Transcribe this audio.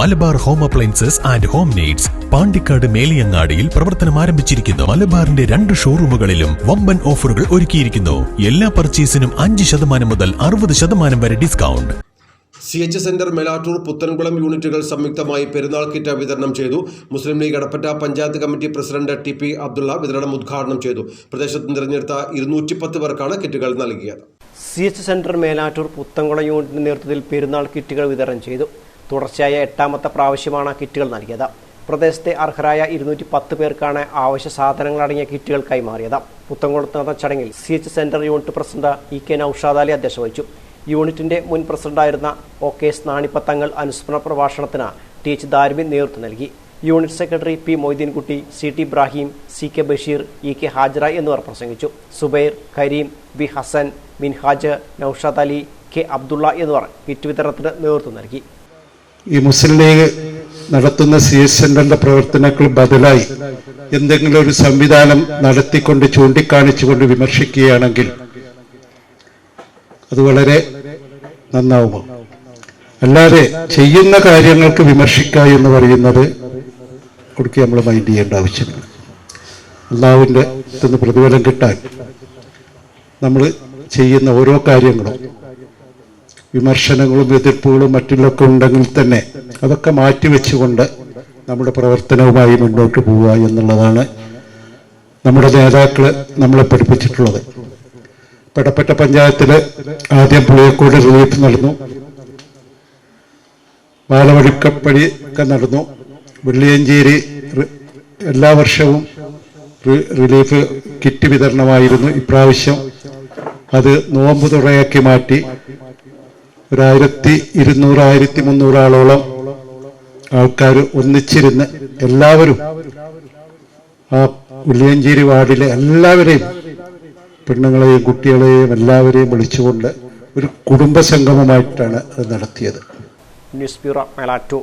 Malabar home appliances and home needs Pandikkad മേലിയങ്ങാടിയിൽ പ്രവർത്തനം ആരംഭിച്ചിരിക്കുന്നു. മലബാറിന്റെ രണ്ട് ഷോറൂമുകളിലും വമ്പൻ ഓഫറുകൾ ഒരുക്കിയിരിക്കുന്നു. എല്ലാ പർച്ചേസിനും അഞ്ച് ശതമാനം മുതൽ അറുപത് ശതമാനം വരെ discount. C H centre Melattur Puthankulam യൂണിറ്റുകൾ സംയുക്തമായി പെരുന്നാൾ കിറ്റ് വിതരണം ചെയ്തു. Muslim League Adappatta panchayat committee president T P Abdulla വിതരണം ഉദ്ഘാടനം ചെയ്തു. പ്രദേശത്ത് തിരഞ്ഞെടുത്ത ഇരുന്നൂറ്റി പത്ത് പേർക്കാണ് കിറ്റുകൾ നൽകിയത്. C H centre Melattur Puthankulam യൂണിറ്റിന്റെ നേതൃത്വത്തിൽ പെരുന്നാൾ കിറ്റുകൾ വിതരണം ചെയ്തു. തുടർച്ചയായ എട്ടാമത്തെ പ്രാവശ്യമാണ് കിറ്റുകൾ നൽകിയത്. പ്രദേശത്തെ അർഹരായ ഇരുന്നൂറ്റി പത്ത് പേർക്കാണ് ആവശ്യ സാധനങ്ങൾ അടങ്ങിയ കിറ്റുകൾ കൈമാറിയത്. പുത്തൻകുളത്ത് നടന്ന ചടങ്ങിൽ C H centre unit president E K Noushadali അധ്യക്ഷത വഹിച്ചു. യൂണിറ്റിന്റെ മുൻ പ്രസിഡന്റായിരുന്ന ഒ കെ എസ് നാണിപ്പത്തങ്ങൾ അനുസ്മരണ പ്രഭാഷണത്തിന് ടി എച്ച് ദാരിമി നേതൃത്വം നൽകി. Unit secretary P Moideenkutty C T Ibrahim C K Basheer E K Hajara എന്നിവർ പ്രസംഗിച്ചു. സുബൈർ കരീം വി ഹസൻ മിൻഹാജ് നൌഷാദ് അലി കെ അബ്ദുള്ള എന്നിവർ കിറ്റ് വിതരണത്തിന് നേതൃത്വം നൽകി. ഈ മുസ്ലിം ലീഗ് നടത്തുന്ന സി എസ് സെന്ററിന്റെ പ്രവർത്തനങ്ങൾ ബദലായി എന്തെങ്കിലും ഒരു സംവിധാനം നടത്തിക്കൊണ്ട് ചൂണ്ടിക്കാണിച്ചുകൊണ്ട് വിമർശിക്കുകയാണെങ്കിൽ അത് വളരെ നന്നാവുമോ? അല്ലാതെ ചെയ്യുന്ന കാര്യങ്ങൾക്ക് വിമർശിക്കുക എന്ന് പറയുന്നത് കൊടുക്കുക നമ്മൾ മൈൻഡ് ചെയ്യേണ്ട ആവശ്യമില്ല. അള്ളാവിന്റെ ഇതൊന്ന് പ്രതിഫലം കിട്ടാൻ നമ്മൾ ചെയ്യുന്ന ഓരോ കാര്യങ്ങളും വിമർശനങ്ങളും എതിർപ്പുകളും മറ്റുള്ളൊക്കെ ഉണ്ടെങ്കിൽ തന്നെ അതൊക്കെ മാറ്റിവെച്ചുകൊണ്ട് നമ്മുടെ പ്രവർത്തനവുമായി മുന്നോട്ട് പോവുക എന്നുള്ളതാണ് നമ്മുടെ നേതാക്കൾ നമ്മളെ പഠിപ്പിച്ചിട്ടുള്ളത്. പെടപ്പെട്ട പഞ്ചായത്തിൽ ആദ്യം പുളിയക്കോട് റിലീഫ് നടന്നു. ബാലവഴുക്കപ്പടി ഒക്കെ നടന്നു. വെള്ളിയഞ്ചേരി എല്ലാ വർഷവും റിലീഫ് കിറ്റ് വിതരണമായിരുന്നു ഇപ്രാവശ്യം. അത് നോമ്പ് തുറയാക്കി മാറ്റി. ഒരായിരത്തി ഇരുന്നൂറ് ആയിരത്തി മുന്നൂറ് ആളോളം ആൾക്കാർ ഒന്നിച്ചിരുന്ന് എല്ലാവരും ആ ഉള്ളിയഞ്ചേരി വാർഡിലെ എല്ലാവരെയും പെണ്ണുങ്ങളെയും കുട്ടികളെയും എല്ലാവരെയും വിളിച്ചുകൊണ്ട് ഒരു കുടുംബ സംഗമമായിട്ടാണ് അത് നടത്തിയത്. News bureau Melattur.